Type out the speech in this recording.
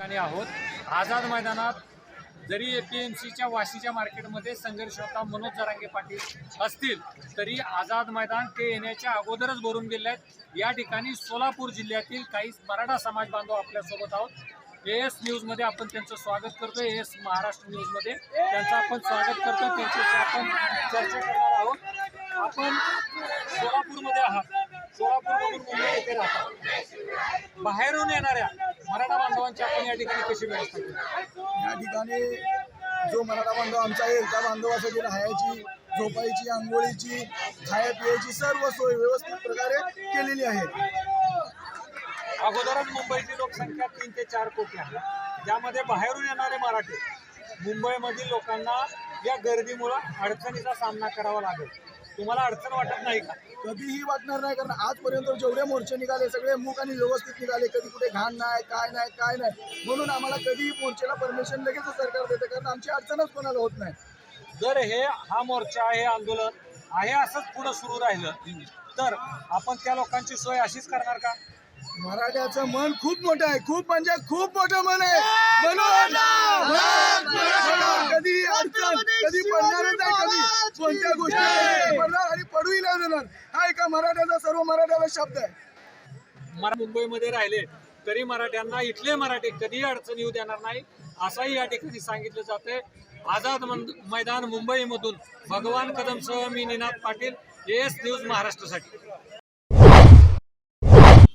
ठिकाणी आहोत. आझाद मैदानात जरी ए पी एम सीच्या वाशीच्या मार्केटमध्ये संघर्ष होता मनोज जरांगे पाटील असतील तरी आझाद मैदान ते येण्याच्या अगोदरच भरून गेले आहेत. या ठिकाणी सोलापूर जिल्ह्यातील काही मराठा समाज बांधव आपल्यासोबत आहोत. ए एस न्यूजमध्ये आपण त्यांचं स्वागत करतो ए एस महाराष्ट्र न्यूजमध्ये त्यांचं आपण स्वागत करतो त्यांच्याशी आपण चर्चा करणार आहोत. आपण सोलापूरमध्ये आहात. सोलापूरमधून मुंबई येथे राहतात बाहेरून येणाऱ्या मराठा बांधवांची आपण या ठिकाणी कशी व्यवस्था केली? या ठिकाणी जो मराठा बांधव आमचा आहे त्या बांधवासाठी राहायची झोपायची आंघोळीची खाया पियाची सर्व सोय व्यवस्थित प्रकारे केलेली आहे. अगोदरच मुंबईची लोकसंख्या तीन ते चार कोटी आहे. ज्यामध्ये बाहेरून येणारे मराठी मुंबईमधील लोकांना या गर्दीमुळं अडचणीचा सामना करावा लागेल. तुम्हाला अडचण वाटत नाही का? कधीही वाटणार नाही कारण आजपर्यंत जेवढे मोर्चे निघाले सगळे मूक आणि व्यवस्थित निघाले कधी कुठे घाण नाही काय नाही काय नाही. म्हणून आम्हाला कधीही मोर्चेला परमिशन लगेच सरकार देतं कारण आमची अडचणच कोणाला होत नाही. जर हे हा मोर्चा हे आंदोलन आहे असंच पुढे सुरू राहिलं तर आपण त्या लोकांची सोय अशीच करणार का? मराठ्याचं मन खूप मोठं आहे खूप म्हणजे खूप मोठं मन आहे म्हणून म्हणून कधी कधी पडणारच आहे कधी? कोणत्या गोष्टी कधी पडणार आणि पडूही नाही देणार? हा एका मराठ्याचा सर्व मराठ्याला शब्द आहे. मरा मुंबईमध्ये राहिले तरी मराठ्यांना इथले मराठी कधीही अडचण येऊ देणार नाही असंही या ठिकाणी सांगितलं जातंय. आझाद मंद- मैदान मुंबईमधून भगवान कदमसह मी निनाद पाटील एस न्यूज महाराष्ट्रासाठी.